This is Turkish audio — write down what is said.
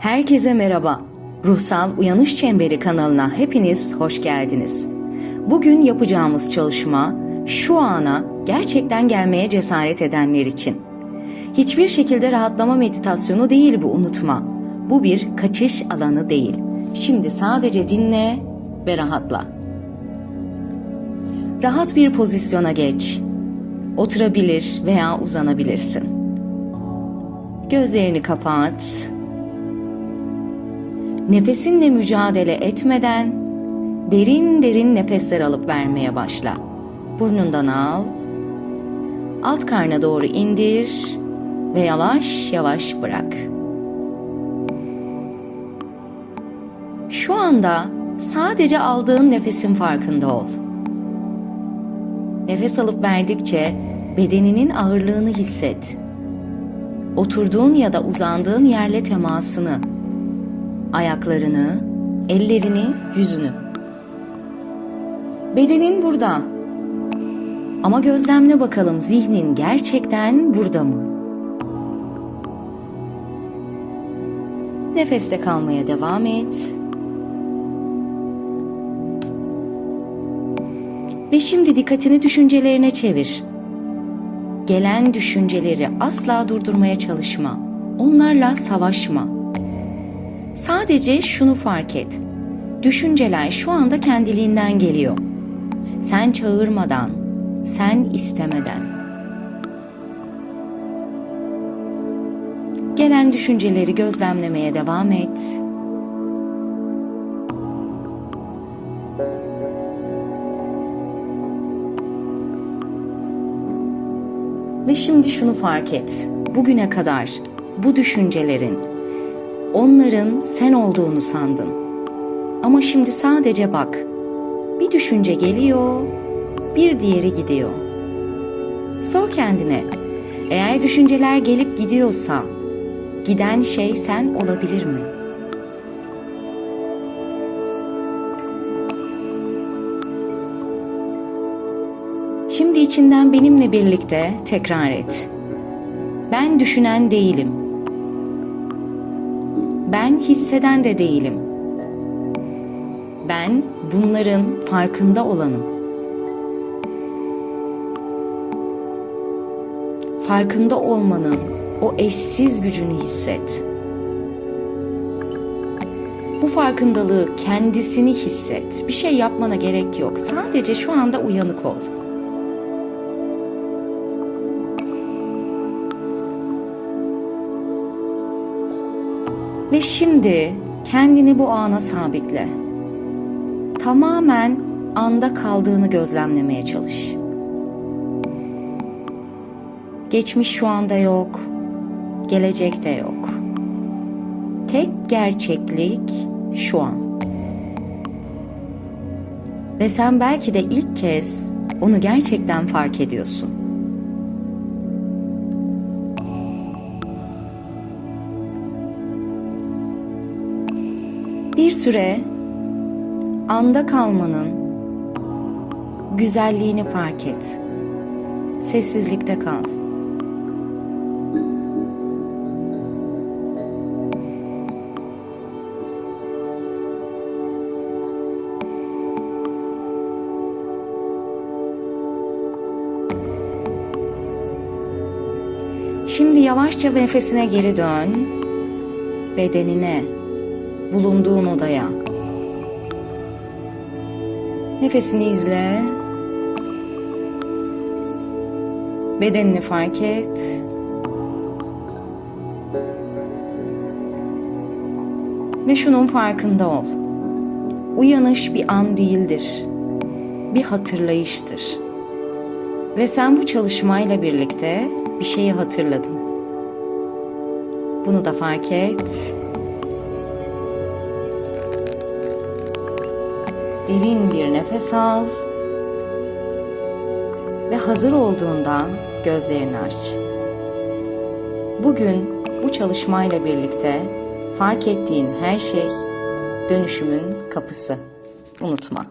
Herkese merhaba. Ruhsal Uyanış Çemberi kanalına hepiniz hoş geldiniz. Bugün yapacağımız çalışma şu ana gerçekten gelmeye cesaret edenler için. Hiçbir şekilde rahatlama meditasyonu değil bu unutma. Bu bir kaçış alanı değil. Şimdi sadece dinle ve rahatla. Rahat bir pozisyona geç. Oturabilir veya uzanabilirsin. Gözlerini kapat. Nefesinle mücadele etmeden derin derin nefesler alıp vermeye başla. Burnundan al. Alt karna doğru indir ve yavaş yavaş bırak. Şu anda sadece aldığın nefesin farkında ol. Nefes alıp verdikçe bedeninin ağırlığını hisset. Oturduğun ya da uzandığın yerle temasını, ayaklarını, ellerini, yüzünü. Bedenin burada. Ama gözlemle bakalım zihnin gerçekten burada mı? Nefeste kalmaya devam et. Ve şimdi dikkatini düşüncelerine çevir. Gelen düşünceleri asla durdurmaya çalışma. Onlarla savaşma. Sadece şunu fark et. Düşünceler şu anda kendiliğinden geliyor. Sen çağırmadan, sen istemeden. Gelen düşünceleri gözlemlemeye devam et. Ve şimdi şunu fark et. Bugüne kadar bu düşüncelerin onların sen olduğunu sandın. Ama şimdi sadece bak. Bir düşünce geliyor, bir diğeri gidiyor. Sor kendine. Eğer düşünceler gelip gidiyorsa giden şey sen olabilir mi? Şimdi içinden benimle birlikte tekrar et. Ben düşünen değilim. Ben hisseden de değilim. Ben bunların farkında olanım. Farkında olmanın o eşsiz gücünü hisset. Bu farkındalığı kendisini hisset. Bir şey yapmana gerek yok. Sadece şu anda uyanık ol. Ve şimdi kendini bu ana sabitle. Tamamen anda kaldığını gözlemlemeye çalış. Geçmiş şu anda yok, gelecek de yok. Tek gerçeklik şu an. Ve sen belki de ilk kez onu gerçekten fark ediyorsun. Bir süre anda kalmanın güzelliğini fark et. Sessizlikte kal. Şimdi yavaşça nefesine geri dön. Bedenine, bulunduğun odaya. Nefesini izle. Bedenini fark et. Ve şunun farkında ol. Uyanış bir an değildir. Bir hatırlayıştır. Ve sen bu çalışmayla birlikte bir şeyi hatırladın. Bunu da fark et. Derin bir nefes al. Ve hazır olduğunda gözlerini aç. Bugün bu çalışmayla birlikte fark ettiğin her şey dönüşümün kapısı. Unutma.